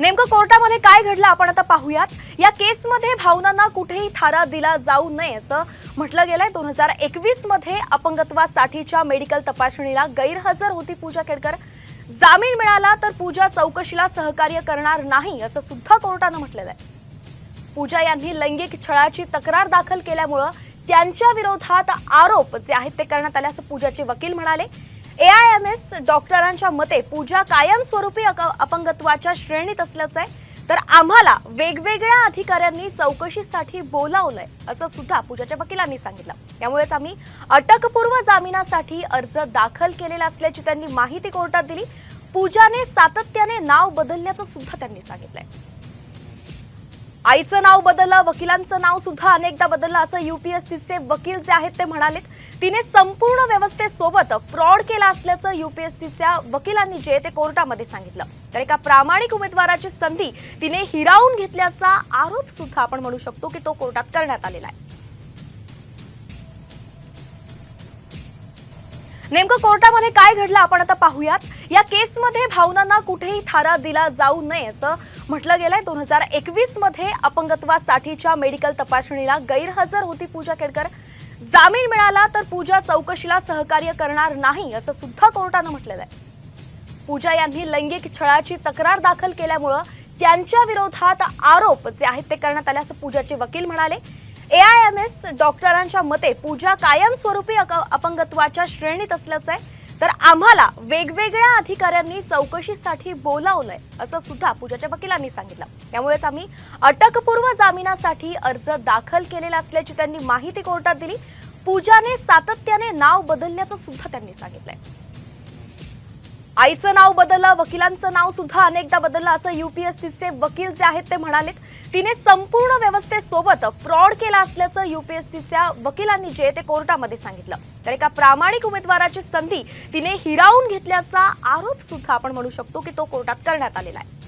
नेमकं कोर्टामध्ये काय घडलं आपण आता पाहूयात. या केसमध्ये भावनांना कुठेही थारा दिला जाऊ नये असं म्हटलं गेलंय. दोन हजार एकवीसमध्ये अपंगत्वासाठीच्या मेडिकल तपासणीला गैरहजर होती पूजा केडकर. जामीन मिळाला तर पूजा चौकशीला सहकार्य करणार नाही असं सुद्धा कोर्टानं म्हटलेलं आहे. पूजा यांनी लैंगिक छळाची तक्रार दाखल केल्यामुळं त्यांच्या विरोधात आरोप जे आहेत ते करण्यात आले असं पूजाचे वकील म्हणाले. एआयएमएस डॉक्टरांच्या मते पूजा कायमस्वरूपी अक- अपंगत्वाच्या श्रेणीत असल्याचं आहे. तर आम्हाला वेगवेगळ्या अधिकाऱ्यांनी चौकशीसाठी बोलावलंय असं सुद्धा पूजाच्या वकिलांनी सांगितलं. त्यामुळेच आम्ही अटकपूर्व जामिनासाठी अर्ज दाखल केलेला असल्याची त्यांनी माहिती कोर्टात दिली. पूजाने सातत्याने नाव बदलल्याचं सुद्धा त्यांनी सांगितलंय. आईचं नाव बदललं वकिलांचं नाव सुद्धा अनेकदा बदललं असं युपीएससीचे वकील जे आहेत ते म्हणाले तिने संपूर्ण व्यवस्थेसोबत फ्रॉड केला असल्याचं युपीएससीच्या वकिलांनी जे ते कोर्टामध्ये सांगितलं. तर एका प्रामाणिक उमेदवाराची संधी तिने हिरावून घेतल्याचा आरोप सुद्धा आपण म्हणू शकतो की तो कोर्टात करण्यात आलेला आहे. नेमकं कोर्टामध्ये काय घडलं आपण आता पाहूयात. या केसमध्ये भावनांना कुठेही थारा दिला जाऊ नये असं म्हटलं गेलंय. दोन हजार एकवीसमध्ये अपंगत्वासाठीच्या मेडिकल तपासणीला गैरहजर होती पूजा केडकर. जामीन मिळाला तर पूजा चौकशीला सहकार्य करणार नाही असं सुद्धा कोर्टानं म्हटलेलं आहे. पूजा यांनी लैंगिक छळाची तक्रार दाखल केल्यामुळं त्यांच्या विरोधात आरोप जे आहेत ते करण्यात आले असं पूजाचे वकील म्हणाले. ए आय एम एस डॉक्टरांच्या मते पूजा कायमस्वरूपी अक- अपंगत्वाच्या श्रेणीत असल्याचं आहे. तर आम्हाला वेगवेगळ्या अधिकाऱ्यांनी चौकशीसाठी बोलावलंय असं सुद्धा पूजाच्या वकिलांनी सांगितलं. त्यामुळेच आम्ही अटकपूर्व जामिनासाठी अर्ज दाखल केलेला असल्याची त्यांनी माहिती कोर्टात दिली. पूजाने सातत्याने नाव बदलल्याचं सुद्धा त्यांनी सांगितलंय. आईचं नाव बदललं वकिलांचं नाव सुद्धा अनेकदा बदललं असं युपीएससीचे वकील जे आहेत ते म्हणालेत. तिने संपूर्ण व्यवस्थेसोबत फ्रॉड केला असल्याचं युपीएससीच्या वकिलांनी जे ते कोर्टामध्ये सांगितलं. तर एका प्रामाणिक उमेदवाराची संधी तिने हिरावून घेतल्याचा आरोप सुद्धा आपण म्हणू शकतो की तो कोर्टात करण्यात आलेला आहे.